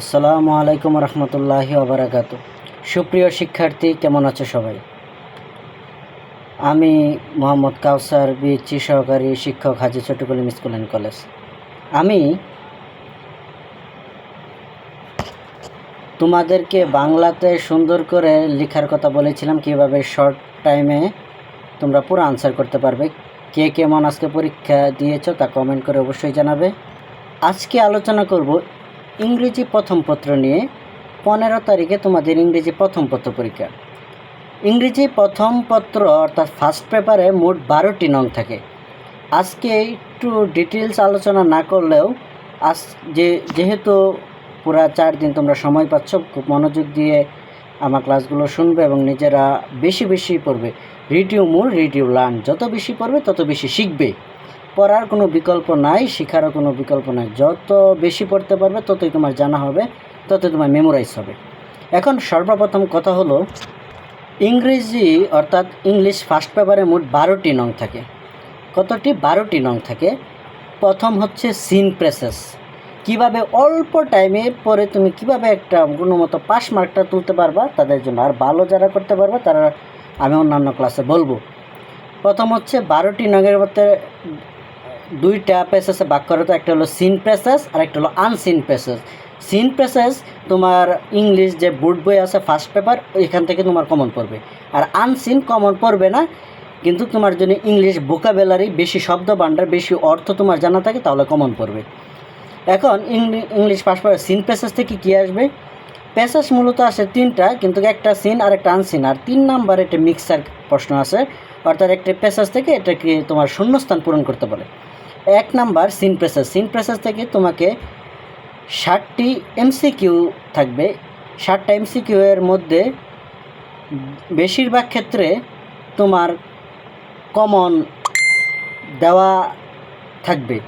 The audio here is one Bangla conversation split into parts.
আসসালামু আলাইকুম রহমতুল্লাহি ওবরাকাত। সুপ্রিয় শিক্ষার্থী, কেমন আছো সবাই? আমি মোহাম্মদ কাউসার বিএসসি সহকারী শিক্ষক Haji Chattogram school and college. আমি তোমাদেরকে বাংলাতে সুন্দর করে লেখার কথা বলেছিলাম, কীভাবে শর্ট টাইমে তোমরা পুরো আনসার করতে পারবে। কে কেমন আজকে পরীক্ষা দিয়েছ তা কমেন্ট করে অবশ্যই জানাবে। আজকে আলোচনা করব ইংরেজি প্রথম পত্র নিয়ে পনেরো তারিখে তোমাদের ইংরেজি প্রথম পত্র পরীক্ষা। ইংরেজি প্রথম পত্র অর্থাৎ ফার্স্ট পেপারে মোট বারোটি নং থাকে। আজকে একটু ডিটেলস আলোচনা না করলেও আজ যে, যেহেতু পুরা চার দিন তোমরা সময় পাচ্ছ, খুব মনোযোগ দিয়ে আমার ক্লাসগুলো শুনবে এবং নিজেরা বেশি বেশি পড়বে। রিডিউ মূল রিডিউ লার্ন যত বেশি পড়বে, তত বেশি শিখবে। পড়ার কোনো বিকল্প নাই, শেখারও কোনো বিকল্প নাই। যত বেশি পড়তে পারবে, ততই তোমার জানা হবে, ততই তোমার মেমোরাইজ হবে। এখন সর্বপ্রথম কথা হলো, ইংরেজি অর্থাৎ ইংলিশ ফার্স্ট পেপারে মোট বারোটি নং থাকে। কতটি? বারোটি নং থাকে। প্রথম হচ্ছে সিন প্রেসেস কীভাবে অল্প টাইমে পরে তুমি কীভাবে একটা কোনো মতো পাস মার্কটা তুলতে পারবা, তাদের জন্য আর ভালো যারা করতে পারবে, তারা আমি অন্যান্য ক্লাসে বলব। প্রথম হচ্ছে বারোটি নগের মধ্যে দুইটা প্রেসেসে ভাগ তো একটা হলো সিন প্রেসেস আর একটা হলো আনসিন প্রেসেস সিন প্রেসেস তোমার ইংলিশ যে বোর্ড বই আছে ফার্স্ট পেপার এখান থেকে তোমার কমন পড়বে। আর আনসিন কমন পড়বে না, কিন্তু তোমার জন্য ইংলিশ ভোকাবেলারি বেশি শব্দ ভাণ্ডার বেশি অর্থ তোমার জানা থাকে, তাহলে কমন পড়বে। এখন English- English first paper seen passages থেকে কী আসবে? প্যাসেজ মূলত আসে তিনটা, কিন্তু একটা সিন আর একটা আনসিন আর তিন নাম্বার একটা মিক্সার প্রশ্ন আছে, অর্থাৎ একটা প্যাসেজ থেকে এটাকে তোমার শূন্যস্থান পূরণ করতে বলে। এক number seen passages seen passages থেকে তোমাকে ষাটটি এমসিকিউ থাকবে। ষাটটা এমসিকিউ এর মধ্যে বেশিরভাগ ক্ষেত্রে তোমার কমন দেওয়া থাকবে।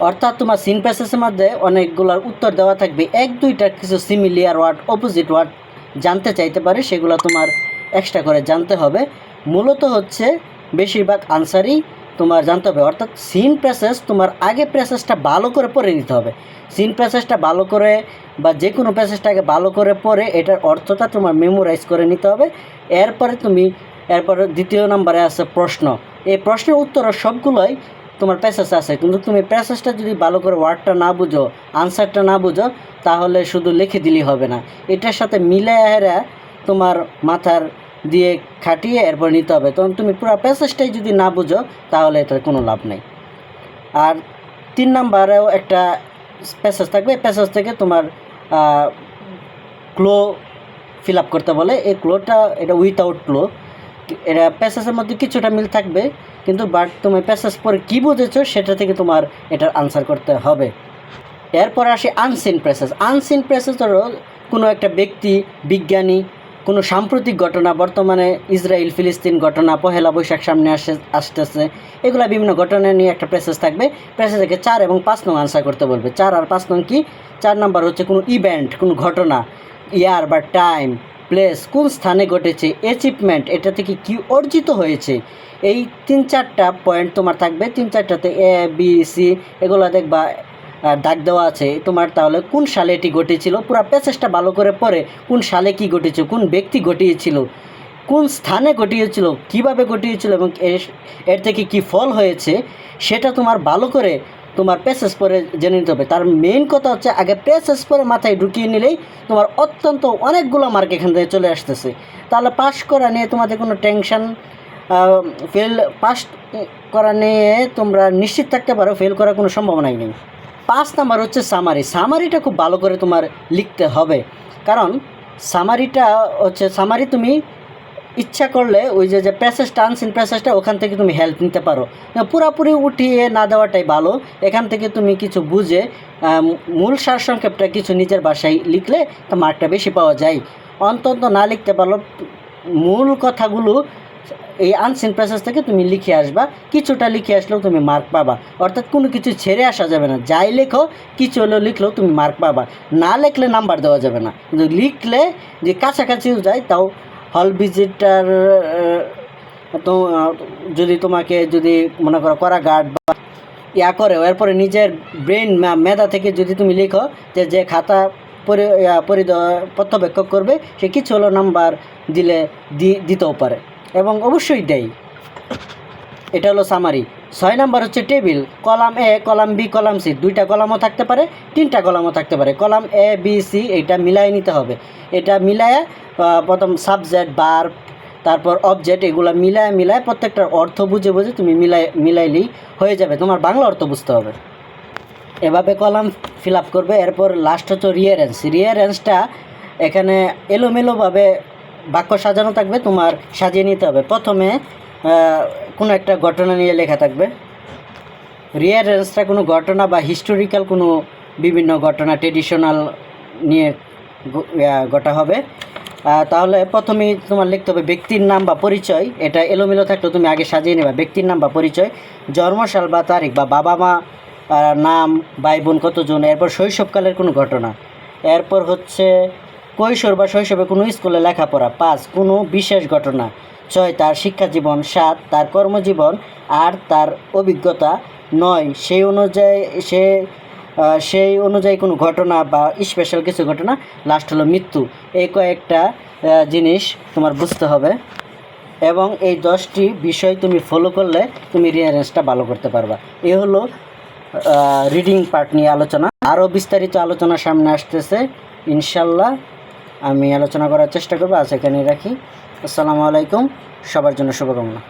অর্থাৎ তোমার সিন প্যাসেজের মধ্যে অনেকগুলোর উত্তর দেওয়া থাকবে। এক, দুইটা কিছু সিমিলিয়ার ওয়ার্ড অপোজিট ওয়ার্ড জানতে চাইতে পারে, সেগুলো তোমার এক্সট্রা করে জানতে হবে। মূলত হচ্ছে বেশিরভাগ আনসারই তোমার জানতে হবে, অর্থাৎ সিন প্রেসেস তোমার আগে প্রেসেসটা ভালো করে পড়ে নিতে হবে। সিন প্রেসেসটা ভালো করে বা যে কোনো প্রেসেসটাকে ভালো করে পড়ে, এটার অর্থটা তোমার মেমোরাইজ করে নিতে হবে। এরপরে তুমি, এরপরে দ্বিতীয় নম্বরে আছে প্রশ্ন। এই প্রশ্নের উত্তর সবগুলোই তোমার প্যাসেজ আছে। কিন্তু তুমি প্যাসেজটা যদি ভালো করে ওয়ার্ডটা না বুঝো আনসারটা না বুঝো, তাহলে শুধু লিখে দিলেই হবে না। এটার সাথে মিলে তোমার মাথার দিয়ে খাটিয়ে এরপর নিতে হবে। তখন তুমি পুরো প্যাসেজটাই যদি না বুঝো, তাহলে এটার কোনো লাভ নেই। আর তিন নাম্বারেও একটা প্যাসেজ থাকবে। প্যাসেজ থেকে তোমার ক্লো ফিল আপ করতে বলে। এই ক্লোটা এটা উইথাউট ক্লো এটা প্যাসেজের মধ্যে কিছুটা মিল থাকবে, কিন্তু বাট তুমি প্যাসেজ পরে কী বুঝেছ, সেটা থেকে তোমার এটার আনসার করতে হবে। এরপর আসে আনসিন প্রেসেস আনসিন হলো কোনো একটা ব্যক্তি, বিজ্ঞানী কোনো সাম্প্রতিক ঘটনা, বর্তমানে ইসরায়েল, ফিলিস্তিন ঘটনা, পহেলা বৈশাখ সামনে আসে, আসতেছে, এগুলা বিভিন্ন ঘটনা নিয়ে একটা প্রেসেস থাকবে। প্রেসেস থেকে চার এবং পাঁচ নং আনসার করতে বলবে। চার আর পাঁচ নং কি? চার নাম্বার হচ্ছে কোনো ইভেন্ট কোনো ঘটনা ইয়ার বা টাইম প্লেস কোন স্থানে ঘটেছে অ্যাচিভমেন্ট এটা থেকে কি অর্জিত হয়েছে? এই তিন চারটা পয়েন্ট তোমার থাকবে। তিন চারটাতে এ বি সি এগুলো দেখবা দাগ দেওয়া আছে তোমার তাহলে কোন সালে এটি ঘটেছিল? পুরো প্যাসেজটা ভালো করে পড়ে কোন সালে কি ঘটেছে কোন ব্যক্তি ঘটিয়েছিল, কোন স্থানে ঘটিয়েছিল, কীভাবে ঘটিয়েছিল এবং এর থেকে কি ফল হয়েছে, সেটা তোমার ভালো করে তোমার প্যাসেজ পরে জেনে নিতে হবে। তার মেইন কথা হচ্ছে আগে প্যাসেজ পরে মাথায় ঢুকিয়ে নিলেই তোমার অত্যন্ত অনেকগুলো মার্ক এখান থেকে চলে আসতেছে। তাহলে পাস করা নিয়ে তোমাদের কোনো টেনশন ফেল পাস করা নিয়ে তোমরা নিশ্চিত থাকতে পারো ফেল করার কোনো সম্ভাবনাই নেই। পাঁচ নাম্বার হচ্ছে সামারি সামারিটা খুব ভালো করে তোমার লিখতে হবে। কারণ সামারিটা হচ্ছে সামারি তুমি ইচ্ছা করলে ওই যে যে প্যাসেজটা আনসিন প্যাসেজটা ওখান থেকে তুমি হেল্প নিতে পারো। পুরাপুরি উঠিয়ে না দেওয়াটাই ভালো। এখান থেকে তুমি কিছু বুঝে মূল সারসংক্ষেপটা কিছু নিজের বাসায় লিখলে তো মার্কটা বেশি পাওয়া যায়। অন্তত না লিখতে পারো মূল কথাগুলো এই আনসিন প্যাসেজ থেকে তুমি লিখে আসবা, কিছুটা লিখে আসলেও তুমি মার্ক পাবা। অর্থাৎ কোনো কিছু ছেড়ে আসা যাবে না। যাই লেখো, কিছু হলেও লিখলেও তুমি মার্ক পাবা। না লিখলে নাম্বার দেওয়া যাবে না। কিন্তু লিখলে যে কাছাকাছিও যায়, তাও হল ভিজিটার তো যদি তোমাকে যদি মনে করো করা গার্ড বা ইয়া করে, এরপরে নিজের ব্রেন মেধা থেকে যদি তুমি লিখো যে যে খাতা পরি পরিদ- পর্যবেক্ষক করবে, সে কিছু হলো নাম্বার দিলে দিতেও পারে। এবং অবশ্যই দেয় এটা হলো সামারি ছয় নাম্বার হচ্ছে table column A column B column C দুইটা কলামও থাকতে পারে, তিনটা কলামও থাকতে পারে। কলাম এ বি সি এইটা মিলাই নিতে হবে। এটা মিলায় প্রথম সাবজেক্ট বার তারপর অবজেক্ট এগুলো মিলায় মিলায় প্রত্যেকটার অর্থ বুঝে বুঝে তুমি মিলাই মিলাইলেই হয়ে যাবে। তোমার বাংলা অর্থ বুঝতে হবে। এভাবে কলাম ফিল আপ করবে। এরপর লাস্ট হচ্ছে রিয়ারেন্স রিয়ারেন্সটা এখানে এলোমেলোভাবে বাক্য সাজানো থাকবে, তোমার সাজিয়ে নিতে হবে। প্রথমে কোনো একটা ঘটনা নিয়ে লেখা থাকবে। রিয়ারেন্সটা কোনো ঘটনা বা হিস্টোরিক্যাল কোনো বিভিন্ন ঘটনা ট্রেডিশনাল নিয়ে গঠা হবে। তাহলে প্রথমেই তোমার লিখতে হবে ব্যক্তির নাম বা পরিচয়। এটা এলোমেলো থাকলে তুমি আগে সাজিয়ে নেবা। ব্যক্তির নাম বা পরিচয়, জন্মসাল বা তারিখ বা বাবা মা নাম, ভাই বোন কতজন, এরপর শৈশবকালের কোনো ঘটনা। এরপর হচ্ছে কৈশোর বা শৈশবে কোনো স্কুলে লেখাপড়া পাঁচ কোনো বিশেষ ঘটনা। ছয়, তার শিক্ষা জীবন সাত, তার কর্মজীবন। আর তার অভিজ্ঞতা। নয়, সেই অনুযায়ী, সে সেই অনুযায়ী কোনো ঘটনা বা স্পেশাল কিছু ঘটনা। লাস্ট হলো মৃত্যু। এই কয়েকটা জিনিস তোমার বুঝতে হবে। এবং এই দশটি বিষয় তুমি ফলো করলে তুমি রিয়ারেন্সটা ভালো করতে পারবা। এ হলো রিডিং পার্ট নিয়ে আলোচনা। আরও বিস্তারিত আলোচনা সামনে আসতেছে, ইনশাল্লাহ। আমি আলোচনা করার চেষ্টা করব আজ এখানেই রাখি। আসসালামু আলাইকুম সবার জন্য শুভকামনা।